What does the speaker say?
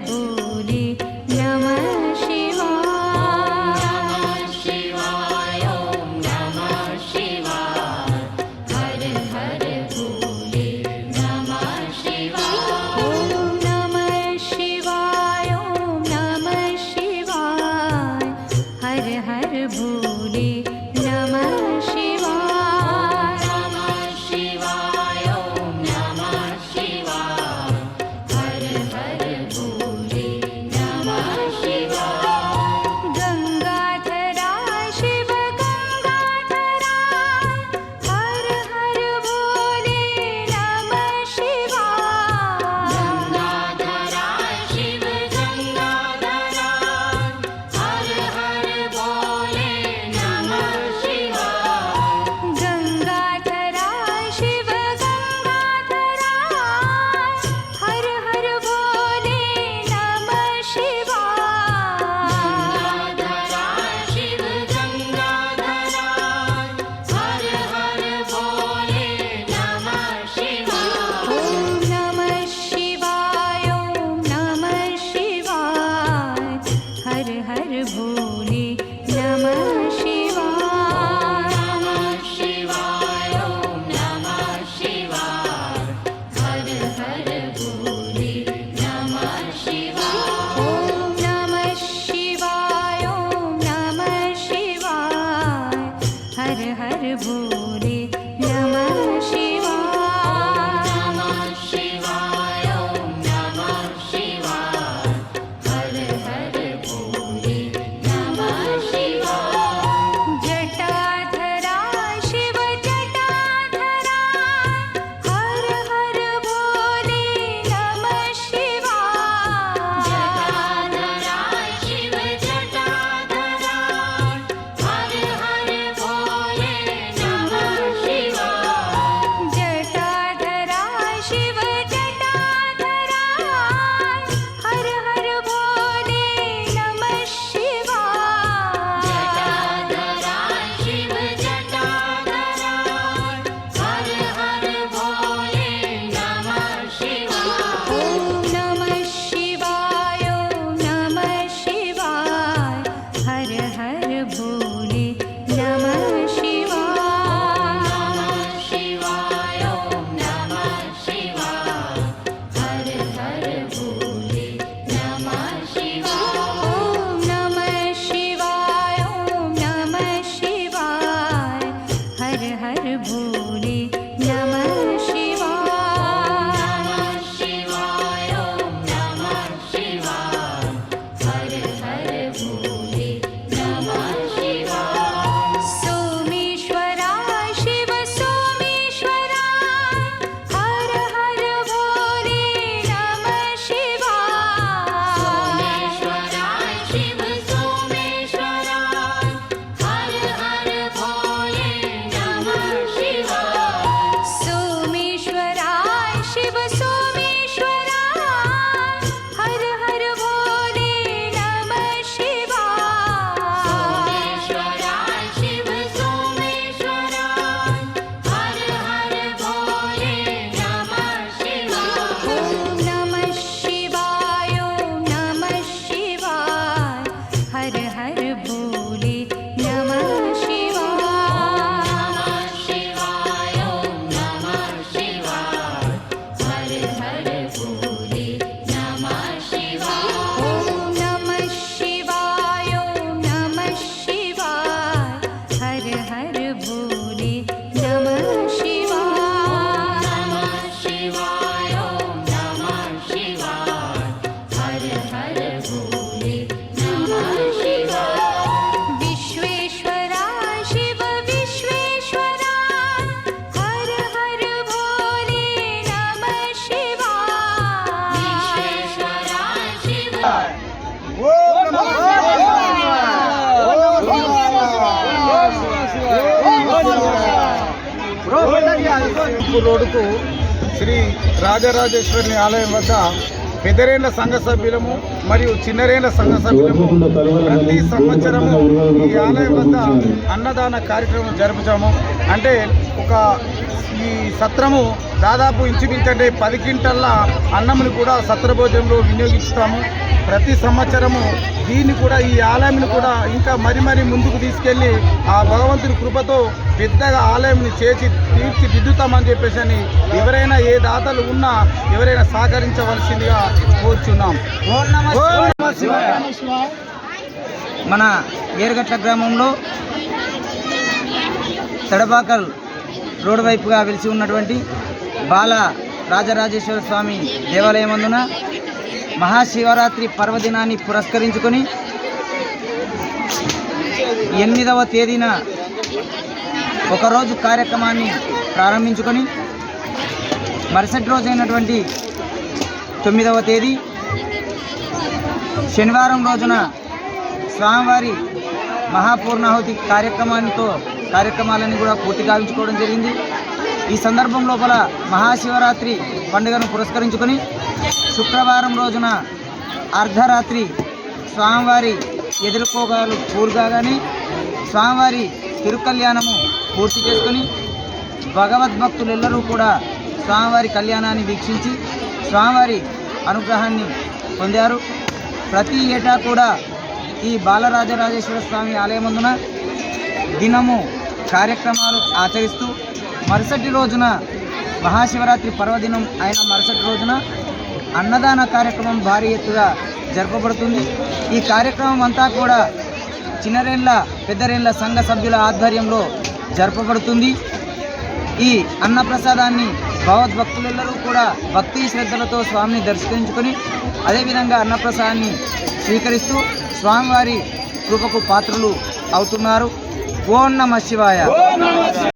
table. తూర్పు రోడ్డుకు శ్రీ రాజరాజేశ్వరిని ఆలయం వద్ద పెద్దరేళ్ళ సంఘ సభ్యులము మరియు చిన్నరేళ్ళ సంఘ సభ్యులము ప్రతి సంవత్సరము ఈ ఆలయం వద్ద అన్నదాన కార్యక్రమం జరుపుతాము. అంటే ఒక ఈ సత్రము దాదాపు ఇంచుమించంటే పది క్వింటల్ల అన్నముని కూడా సత్రభోజనంలో వినియోగిస్తాము ప్రతి సంవత్సరము దీన్ని కూడా ఈ ఆలయంని కూడా ఇంకా మరి మరి ముందుకు తీసుకెళ్ళి ఆ భగవంతుని కృపతో పెద్దగా ఆలయంని చేసి తీర్చిదిద్దుతామని చెప్పేసి అని ఎవరైనా ఏ దాతలు ఉన్నా ఎవరైనా సహకరించవలసిందిగా కోరుచున్నాం. మన ఏరుగట్ల గ్రామంలో తడబాకల్ రోడ్డు వైపుగా వెలిసి ఉన్నటువంటి బాల రాజరాజేశ్వర స్వామి దేవాలయమందున మహాశివరాత్రి పర్వదినాన్ని పురస్కరించుకొని ఎనిమిదవ తేదీన ఒకరోజు కార్యక్రమాన్ని ప్రారంభించుకొని మరుసటి రోజైనటువంటి తొమ్మిదవ తేదీ శనివారం రోజున స్వామివారి మహాపూర్ణాహుతి కార్యక్రమానితో కార్యక్రమాలన్నీ కూడా పూర్తి గావించుకోవడం జరిగింది. ఈ సందర్భం లోపల మహాశివరాత్రి పండుగను పురస్కరించుకొని శుక్రవారం రోజున అర్ధరాత్రి స్వామివారి ఎదుర్కోగాలు పూర్గాగానే స్వామివారి తిరుకల్యాణము పూర్తి చేసుకొని భగవద్భక్తులెల్లరూ కూడా స్వామివారి కళ్యాణాన్ని వీక్షించి స్వామివారి అనుగ్రహాన్ని పొందారు. ప్రతి ఏటా కూడా ఈ బాలరాజరాజేశ్వర స్వామి ఆలయమందున దినము కార్యక్రమాలు ఆచరిస్తూ మరుసటి రోజున మహాశివరాత్రి పర్వదినం అయిన మరుసటి రోజున అన్నదాన కార్యక్రమం భారీ ఎత్తుగా జరపబడుతుంది. ఈ కార్యక్రమం అంతా కూడా చిన్నరేళ్ళ పెద్దరేళ్ళ సంఘ సభ్యుల ఆధ్వర్యంలో జరపబడుతుంది. ఈ అన్నప్రసాదాన్ని భగవద్భక్తులెల్లరూ కూడా భక్తి శ్రద్ధలతో స్వామిని దర్శించుకొని అదేవిధంగా అన్నప్రసాదాన్ని స్వీకరిస్తూ స్వామివారి కృపకు పాత్రలు అవుతున్నారు. ఓం నమ శివాయ.